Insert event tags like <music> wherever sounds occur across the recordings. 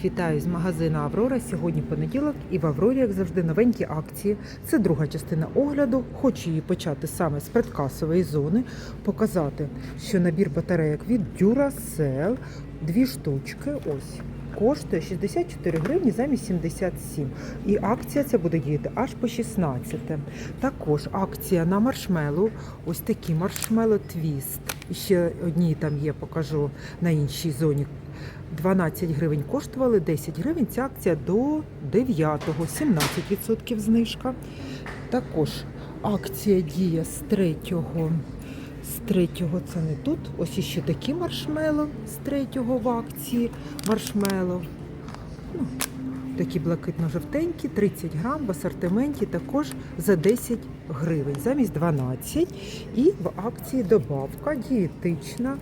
Всіх вітаю з магазину Аврора. Сьогодні понеділок і в Аврорі, як завжди, новенькі акції. Це друга частина огляду. Хочу її почати саме з предкасової зони, показати, що набір батарейок від Duracell, дві штучки. Ось. Коштує 64 гривні замість 77. І акція ця буде діяти аж по 16. Також акція на маршмелу. Ось такі маршмело твіст. І ще одні там є, покажу на іншій зоні 12 гривень коштували, 10 гривень. Ця акція до 9-го, 17% знижка. Також акція діє з 3-го. З 3-го це не тут. Ось іще такі маршмело з 3-го в акції. Маршмело. Ну, такі блакитно-жовтенькі, 30 грам в асортименті також за 10 гривень, замість 12. І в акції добавка дієтична.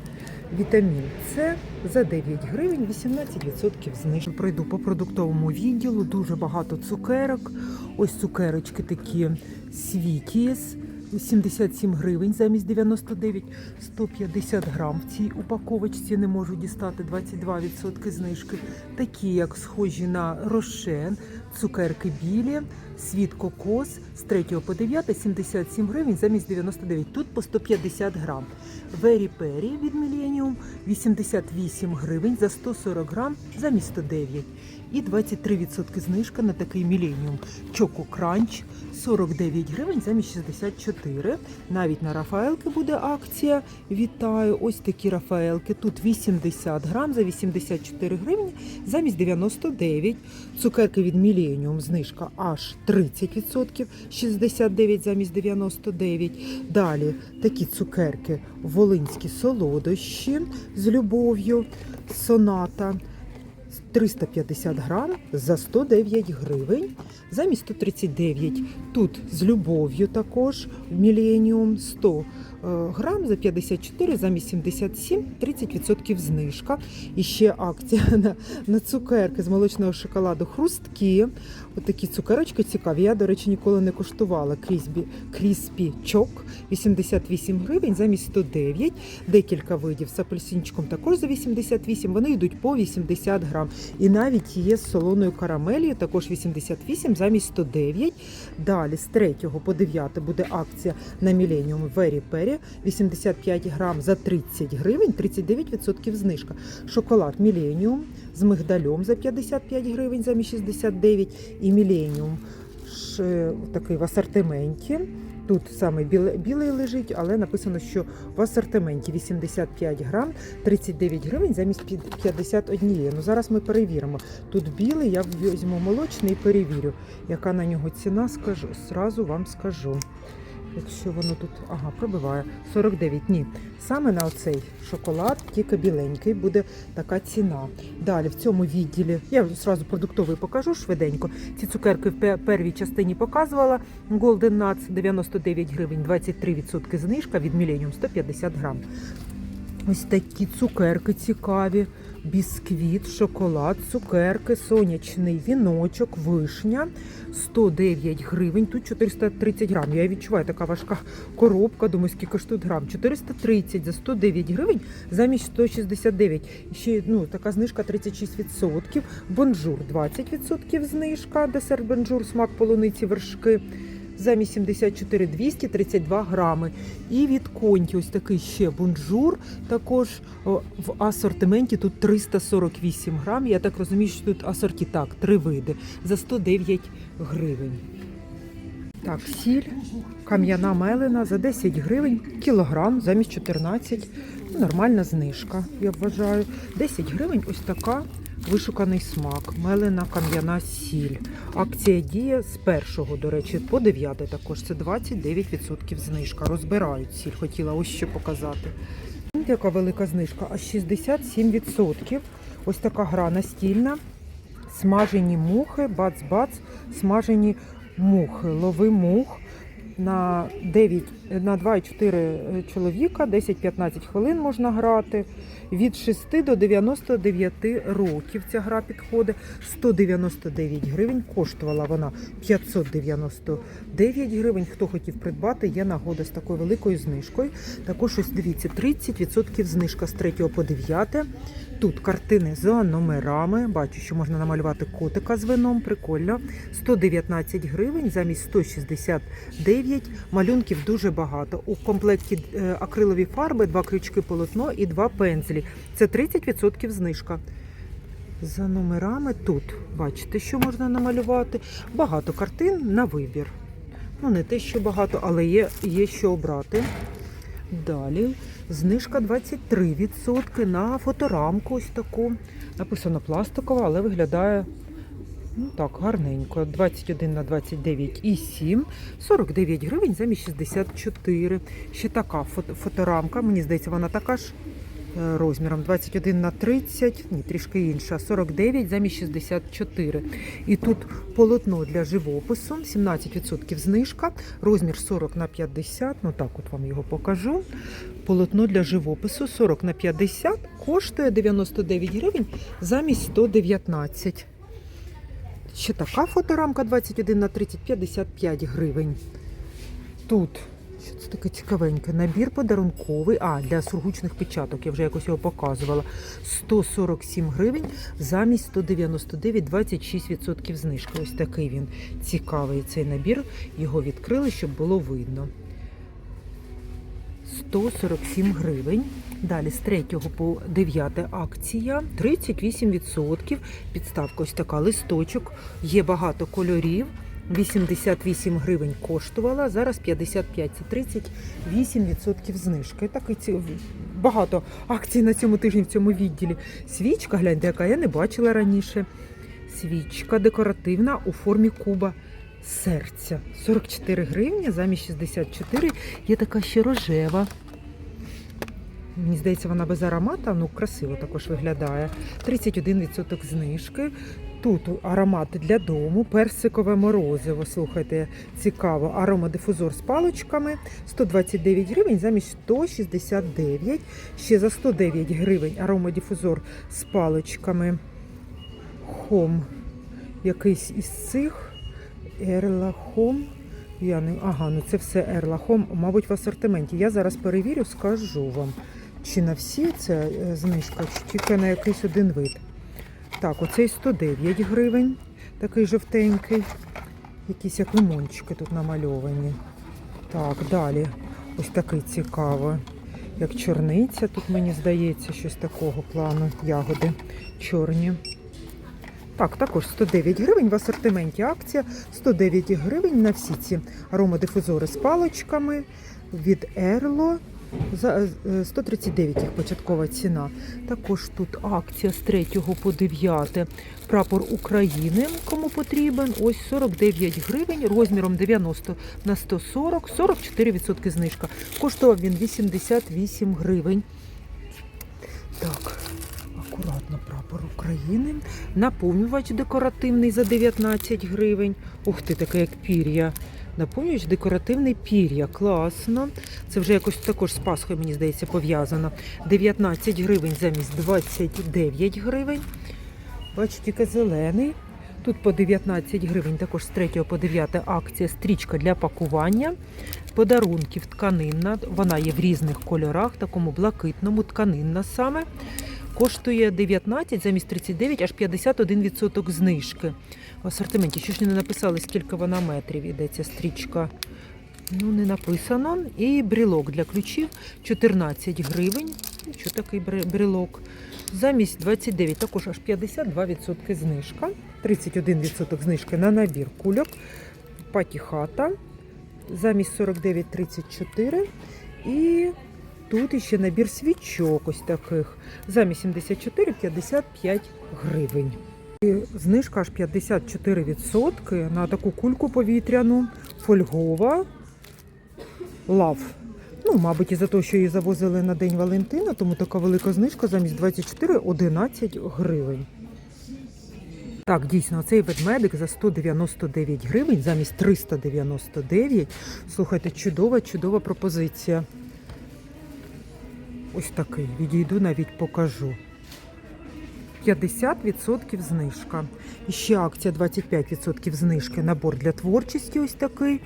Вітамін С за 9 гривень 18% знижки. Пройду по продуктовому відділу, дуже багато цукерок. Ось цукерочки такі Світіс. 77 гривень замість 99, 150 грам в цій упаковочці не можу дістати 22% знижки. Такі, як схожі на рошен, цукерки білі, світ кокос з 3 по 9, 77 гривень замість 99. Тут по 150 грам. Вері Пері від Millennium 88 гривень за 140 грам замість 109. І 23% знижка на такий Millennium. Чоко Кранч 49 гривень замість 64. Навіть на Рафаелки буде акція. Вітаю! Ось такі Рафаелки. Тут 80 грам за 84 гривні замість 99. Цукерки від Millennium знижка аж 30%, 69 замість 99. Далі такі цукерки волинські солодощі з любов'ю. Соната 350 грам за 109 гривень замість 139. Тут з любов'ю також Millennium 100 е, грам за 54 замість 77, 30% знижка. І ще акція <laughs> на, на цукерки з молочного шоколаду хрусткі. Отакі цукерочки цікаві. Я, до речі, ніколи не коштувала кріспі, кріспі чок 88 гривень замість 109. Декілька видів з апельсинчиком також за 88. Вони йдуть по 80 грам. І навіть є з солоною карамелью, також 88 замість 109. Далі з 3 по 9 буде акція на Millennium Very Perry 85 грам за 30 гривень, 39% знижка. Шоколад Millennium з мигдальом за 55 гривень замість 69 і Millennium такий в асортименті. Тут саме білий лежить, але написано, що в асортименті 85 грам, 39 гривень замість 51. Ну зараз ми перевіримо. Тут білий, я візьму молочний і перевірю, яка на нього ціна, скажу. Зразу вам скажу. Якщо воно тут, ага, пробиває 49. Ні. Саме на оцей шоколад, тільки біленький, буде така ціна. Далі в цьому відділі я зразу продуктовий покажу швиденько. Ці цукерки в пе- первій частині показувала. Golden Nuts 99 гривень, 23% знижка від Millennium 150 грам. Ось такі цукерки цікаві. Бісквіт, шоколад, цукерки, сонячний віночок, вишня 109 гривень. Тут 430 грам. Я відчуваю така важка коробка. Думаю, скільки ж тут грам? 430 за 109 гривень замість 169. І Ще ну, така знижка 36%. Бонжур 20% знижка. Десерт бонжур, смак полуниці, вершки. Замість 74 232 грами. І від конті ось такий ще бонжур. Також в асортименті тут 348 грам. Я так розумію, що тут асорті так, три види за 109 гривень. Так, сіль, кам'яна мелена за 10 гривень, кілограм замість 14. Ну, Нормальна знижка, я вважаю. 10 гривень ось така вишуканий смак. Мелена кам'яна сіль. Акція діє з 1, до речі, по 9 також. Це 29% знижка. Розбирають сіль, хотіла ось ще показати. Яка велика знижка, аж 67%. Ось така гра настільна. Смажені мухи, бац-бац, смажені мухи, лови мух на 9, на 2,4 чоловіка, 10-15 хвилин можна грати. Від 6 до 99 років ця гра підходить. 199 гривень. Коштувала вона 599 гривень. Хто хотів придбати, є нагода з такою великою знижкою. Також ось дивіться, 30% знижка з 3 по 9. Тут картини за номерами. Бачу, що можна намалювати котика з вином. Прикольно. 119 гривень замість 169. Малюнків дуже багато. У комплекті е, акрилові фарби, два крючки полотно і два пензлі. Це 30% знижка. За номерами тут бачите, що можна намалювати. Багато картин на вибір. Ну, не те, що багато, але є, є що обрати. Далі знижка 23% на фоторамку ось таку. Написано пластикова, але виглядає ну, так, гарненько. 21 на 29 і 7. 49 гривень замість 64. Ще така фото- фоторамка. Мені здається, вона така ж розміром 21 на 30, ні, трішки інша, 49 замість 64. І тут полотно для живопису, 17% знижка, розмір 40 на 50, ну так от вам його покажу. Полотно для живопису 40 на 50 коштує 99 гривень замість 119. Ще така фоторамка 21 на 30, 55 гривень. Тут що це таке цікавеньке? Набір подарунковий. А, для сургучних печаток, я вже якось його показувала. 147 гривень замість 199, 26% знижки. Ось такий він цікавий цей набір. Його відкрили, щоб було видно. 147 гривень. Далі з 3 по 9 акція 38%. Підставка ось така листочок. Є багато кольорів. 88 гривень коштувала, зараз 55, це 38% знижки. Так і ці багато акцій на цьому тижні в цьому відділі. Свічка, гляньте, яка я не бачила раніше. Свічка декоративна у формі куба серця. 44 гривні замість 64. Є така ще рожева. Мені здається, вона без аромата, ну красиво також виглядає. 31% знижки. Тут аромати для дому, персикове морозиво. Слухайте, цікаво. Аромадифузор з паличками 129 гривень замість 169. Ще за 109 гривень аромадифузор з паличками. Хом. Якийсь із цих. Ерлахом. Я не... Ага, ну це все Ерлахом, мабуть, в асортименті. Я зараз перевірю, скажу вам, чи на всі це е, знижка, чи тільки на якийсь один вид. Так, оцей 109 гривень, такий жовтенький. Якісь як лимончики тут намальовані. Так, далі. Ось такий цікавий. Як чорниця, тут мені здається, щось такого плану. Ягоди чорні. Так, також 109 гривень в асортименті акція. 109 гривень на всі ці аромадифузори з паличками від Ерло. За е, 139 їх початкова ціна. Також тут акція з 3 по 9. Прапор України, кому потрібен. Ось 49 гривень, розміром 90 на 140, 44% знижка. Коштував він 88 гривень. Так, акуратно прапор України. Наповнювач декоративний за 19 гривень. Ух ти, таке як пір'я. Наповнювач декоративний пір'я. Класно. Це вже якось також з Пасхою, мені здається, пов'язано. 19 гривень замість 29 гривень. Бачу, тільки зелений. Тут по 19 гривень, також з 3 по 9 акція стрічка для пакування. Подарунків тканинна. Вона є в різних кольорах, такому блакитному, тканинна саме. Коштує 19 замість 39, аж 51% знижки. В асортименті. Що ж не написали, скільки вона метрів ця стрічка. Ну, не написано. І брелок для ключів 14 гривень. Що такий брелок? Замість 29, також аж 52% знижка. 31% знижки на набір кульок. Патіхата. Замість 49,34. І тут іще набір свічок ось таких. Замість 74 55 гривень. І Знижка аж 54% на таку кульку повітряну, фольгова, лав. Ну, мабуть, із-за того, що її завозили на День Валентина, тому така велика знижка замість 24 11 гривень. Так, дійсно, цей ведмедик за 199 гривень замість 399. Слухайте, чудова, чудова пропозиція. Ось такий. Відійду, навіть покажу. 50% знижка. І ще акція 25% знижки. Набор для творчості ось такий.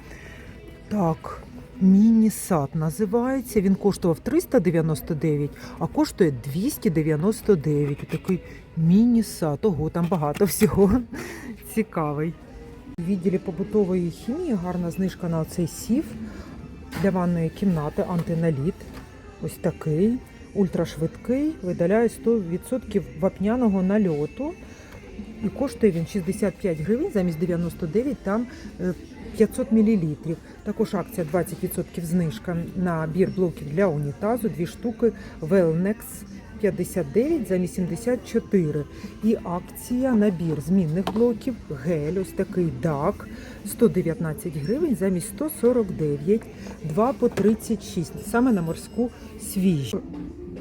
Так, Міні-сад називається. Він коштував 399, а коштує 299. Такий міні-сад. Ого, там багато всього. Цікавий. У відділі побутової хімії гарна знижка на цей сів для ванної кімнати антиналіт. Ось такий. Ультрашвидкий, видаляє 100% вапняного нальоту. І коштує він 65 гривень замість 99, там е, 500 мл. Також акція 20% знижка на бір блоків для унітазу, дві штуки Wellnex 59 замість 74. І акція набір змінних блоків, гель, ось такий DAC 119 гривень замість 149, 2 по 36, саме на морську свіжу.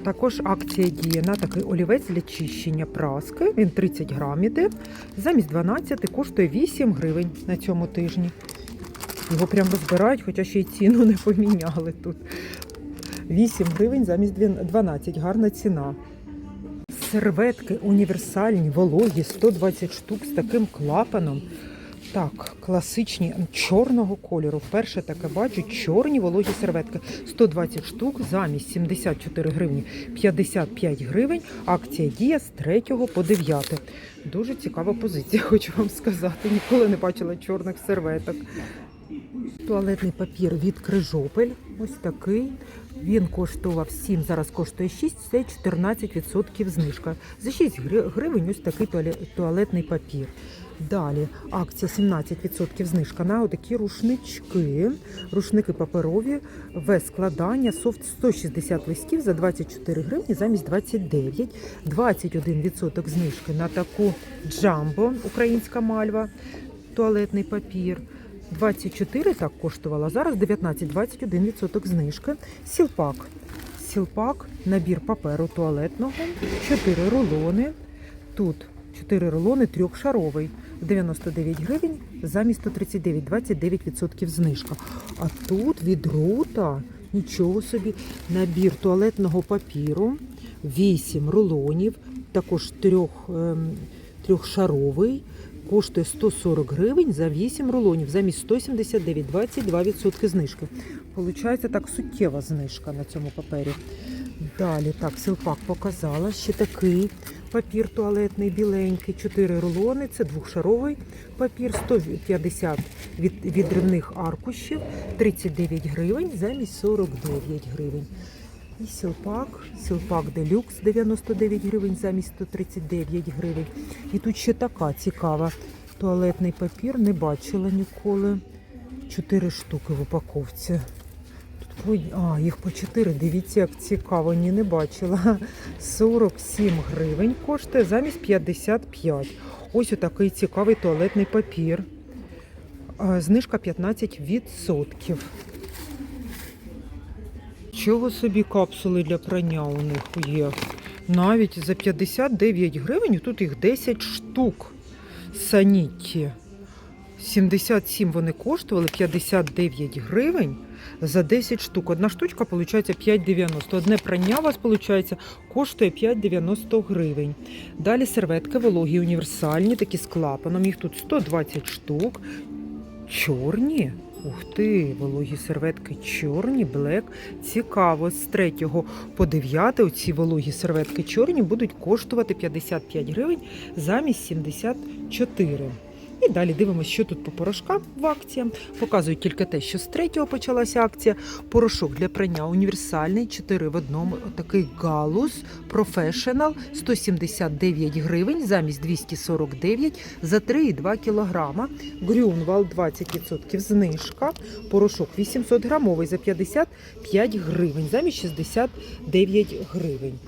Також акція діє на такий олівець для чищення праски. Він 30 грам іде. Замість 12 коштує 8 гривень на цьому тижні. Його прям розбирають, хоча ще й ціну не поміняли тут. 8 гривень замість 12. Гарна ціна. Серветки універсальні, вологі, 120 штук з таким клапаном. Так, класичні чорного кольору. Перше таке бачу, чорні вологі серветки. 120 штук замість 74 гривні 55 гривень. Акція діє з 3 по 9. Дуже цікава позиція, <laughs> хочу вам сказати. Ніколи не бачила чорних серветок. Туалетний папір від Крижопель. Ось такий. Він коштував 7, зараз коштує 6, це 14% знижка. За 6 гривень ось такий туалетний папір. Далі акція 17% знижка на отакі рушнички. Рушники паперові, вес складання, софт 160 листів за 24 гривні замість 29. 21% знижки на таку джамбо, українська мальва, туалетний папір. 24 так коштувала, зараз 19-21% знижки. Сілпак. Сілпак, набір паперу туалетного, 4 рулони. Тут 4 рулони трьохшаровий. 99 гривень замість 139, 29% знижка. А тут від рута, нічого собі, набір туалетного папіру, 8 рулонів, також трьох, ем, трьохшаровий. Коштує 140 гривень за 8 рулонів, замість 179, 22% знижки. Получається так суттєва знижка на цьому папері. Далі так, силпак показала. Ще такий папір туалетний біленький, 4 рулони. Це двохшаровий папір, 150 від відривних аркушів, 39 гривень замість 49 гривень. І сілпак, сілпак делюкс 99 гривень замість 139 гривень. І тут ще така цікава. Туалетний папір не бачила ніколи. Чотири штуки в упаковці. Тут а, їх по 4. Дивіться, як цікаво, ні, не бачила. 47 гривень коштує замість 55. Ось отакий цікавий туалетний папір. Знижка 15%. Чого собі капсули для прання у них є? Навіть за 59 гривень, тут їх 10 штук. Санітті. 77 вони коштували, 59 гривень за 10 штук. Одна штучка, виходить, 5,90. Одне прання у вас, виходить, коштує 5,90 гривень. Далі серветки вологі універсальні, такі з клапаном. Їх тут 120 штук. Чорні. Ух ти, вологі серветки чорні, блек. Цікаво, з 3 по 9 оці вологі серветки чорні будуть коштувати 55 гривень замість 74. І далі дивимося, що тут по порошкам в акції. Показую тільки те, що з 3 почалася акція. Порошок для прання універсальний, 4 в одному. Отакий галус Professional 179 гривень замість 249 за 3,2 кілограма. Грюнвал 20% знижка. Порошок 800 грамовий за 55 гривень замість 69 гривень.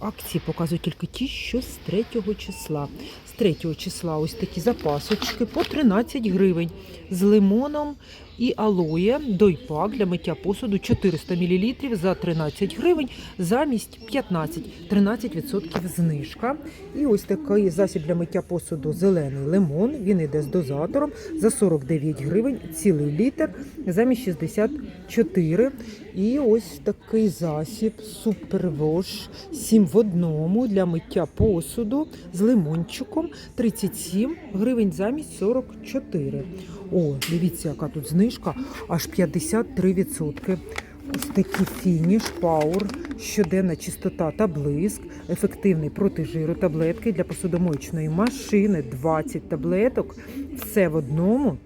Акції показують тільки ті, що з 3 числа. З 3 числа ось такі запасочки по 13 гривень з лимоном і алоє дойпак для миття посуду 400 мл за 13 гривень замість 15, 13% знижка. І ось такий засіб для миття посуду зелений лимон. Він іде з дозатором за 49 гривень, цілий літр замість 64. І ось такий засіб супервош 7 в одному для миття посуду з лимончиком 37 гривень замість 44. О, дивіться, яка тут знижка, аж 53%. Ось такі фініш, пауер, щоденна чистота та блиск, ефективний проти жиру таблетки для посудомоєчної машини, 20 таблеток. Все в одному.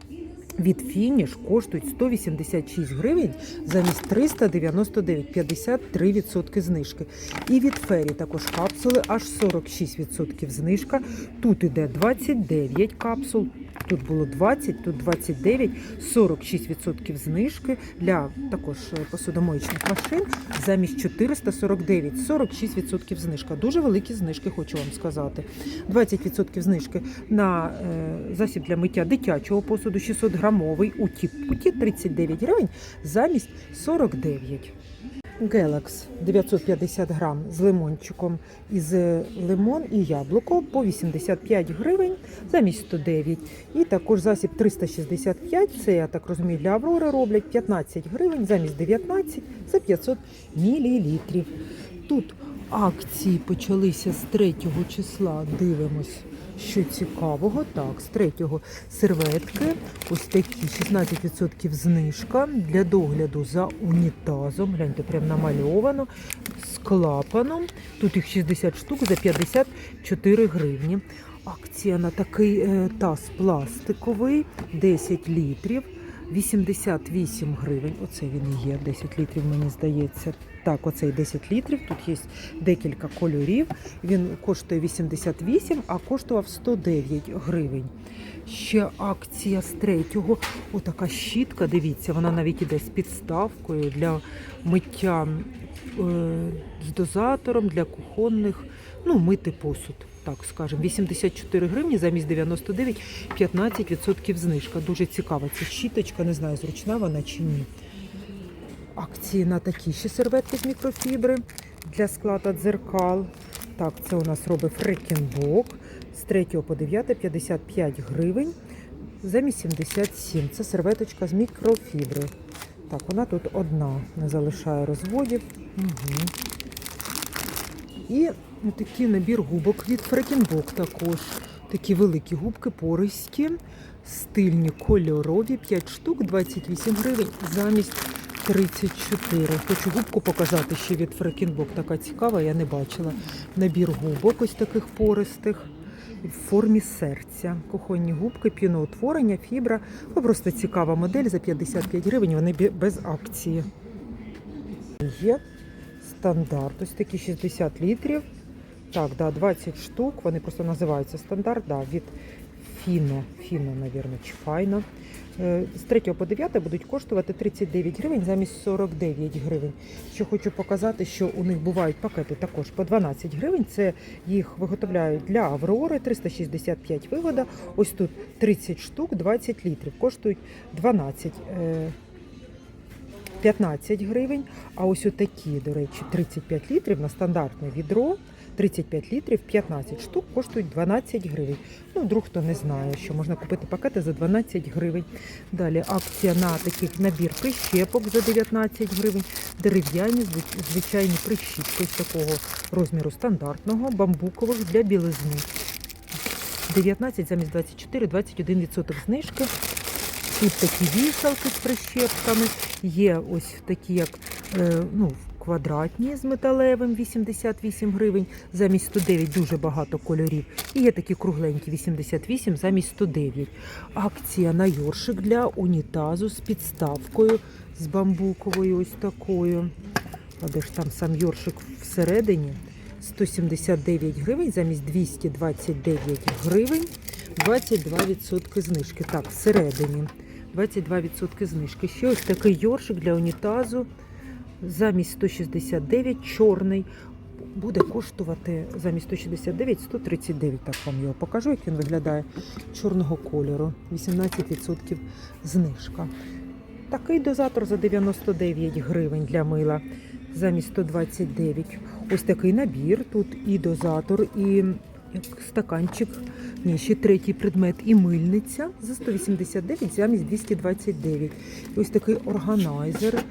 Від фініш коштують 186 гривень замість 399, 53% знижки. І від фері також капсули аж 46% знижка. Тут іде 29 капсул. Тут було 20, тут 29, 46% знижки для також е, посудомоєчних машин замість 449, 46% знижка. Дуже великі знижки, хочу вам сказати. 20% знижки на е, засіб для миття дитячого посуду 600 грамовий у тіпуті 39 гривень замість 49. Гелакс 950 грам з лимончиком із лимон і яблуко по 85 гривень замість 109. І також засіб 365, це я так розумію, для Аврори роблять 15 гривень замість 19 за 500 мілілітрів. Тут акції почалися з 3 числа. Дивимось, що цікавого. Так, з 3 серветки, ось такі 16% знижка для догляду за унітазом. Гляньте, прям намальовано з клапаном. Тут їх 60 штук за 54 гривні. Акція на такий е, таз пластиковий 10 літрів. 88 гривень. Оце він і є 10 літрів, мені здається. Так, оцей 10 літрів. Тут є декілька кольорів. Він коштує 88, а коштував 109 гривень. Ще акція з третього. Отака щітка, дивіться, вона навіть іде з підставкою для миття е, з дозатором для кухонних, ну, мити посуд. Так скажемо, 84 гривні замість 99, 15% знижка. Дуже цікава ця щіточка, не знаю, зручна вона чи ні. Акції на такі ще серветки з мікрофібри для скла та дзеркал. Так, це у нас робить Фрекенбок з 3 по 9 55 гривень замість 77. Це серветочка з мікрофібри. Так, вона тут одна, не залишає розводів. Угу. І такий набір губок від Фрекенбок також. Такі великі губки пористі, стильні кольорові, 5 штук, 28 гривень замість 34. Хочу губку показати ще від Фрекенбок. Така цікава, я не бачила. Набір губок ось таких пористих. В формі серця. Кухонні губки, піноутворення, фібра. Ну, просто цікава модель за 55 гривень, вони без акції. Є стандарт, ось такі 60 літрів. Так, да, 20 штук. Вони просто називаються стандарт, да, від Фіно, Фіно, навірно, чи Файно. Е, З 3 по 9 будуть коштувати 39 гривень замість 49 гривень. Що хочу показати, що у них бувають пакети також по 12 гривень. Це їх виготовляють для Аврори 365 вигода. Ось тут 30 штук, 20 літрів. Коштують 12. е, 15 гривень, а ось отакі, до речі, 35 літрів на стандартне відро, 35 літрів, 15 штук коштують 12 гривень. Ну, вдруг хто не знає, що можна купити пакети за 12 гривень. Далі акція на такий набір прищепок за 19 гривень, дерев'яні звичайні прищіпки з такого розміру стандартного, бамбукових для білизни. 19 замість 24, 21% знижки. Тут такі вішалки з прищепками. Є ось такі, як е, ну, квадратні з металевим 88 гривень, замість 109 дуже багато кольорів. І є такі кругленькі 88 замість 109. Акція на йоршик для унітазу з підставкою, з бамбуковою ось такою. А де ж там сам йоршик всередині? 179 гривень замість 229 гривень. 22% знижки. Так, всередині 22% знижки. Ще ось такий йоршик для унітазу замість 169 чорний. Буде коштувати замість 169 139. Так вам його покажу, як він виглядає чорного кольору. 18% знижка. Такий дозатор за 99 гривень для мила замість 129. Ось такий набір. Тут і дозатор, і стаканчик. Ні, ще третій предмет і мильниця за 189 замість 229. І ось такий органайзер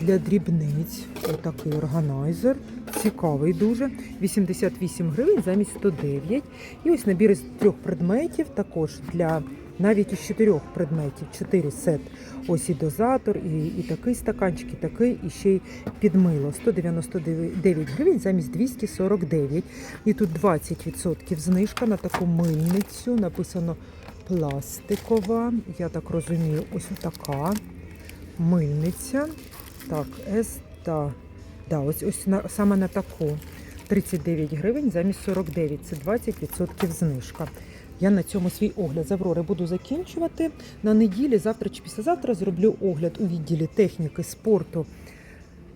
для дрібниць. Отакий органайзер. цікавий дуже. 88 гривень замість 109. І ось набір із трьох предметів, також для навіть із чотирьох предметів, 4 сет. Ось і дозатор, і, і такий стаканчик, і такий, і ще й підмило. 199 гривень замість 249. І тут 20% знижка на таку мильницю. Написано пластикова. Я так розумію, ось така мильниця. Так, С та да, ось, ось на, саме на таку. 39 гривень замість 49. Це 20% знижка. Я на цьому свій огляд з Аврори буду закінчувати. На неділі, завтра чи післязавтра зроблю огляд у відділі техніки, спорту,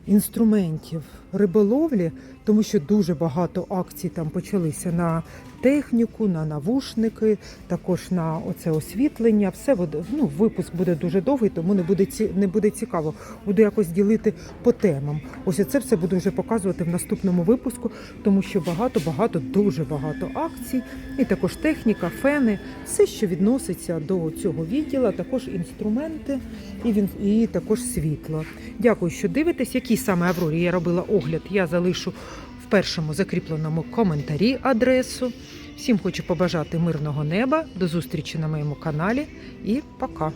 інструментів риболовлі, тому що дуже багато акцій там почалися на техніку, на навушники, також на оце освітлення. Все ну, випуск буде дуже довгий, тому не буде ці, не буде цікаво. Буду якось ділити по темам. Ось це все буду вже показувати в наступному випуску, тому що багато, багато, дуже багато акцій, і також техніка, фени, все, що відноситься до цього відділу, також інструменти і він і також світло. Дякую, що дивитесь. Який саме Аврорі я робила огляд, я залишу першому закріпленому коментарі адресу. Всім хочу побажати мирного неба. До зустрічі на моєму каналі і пока.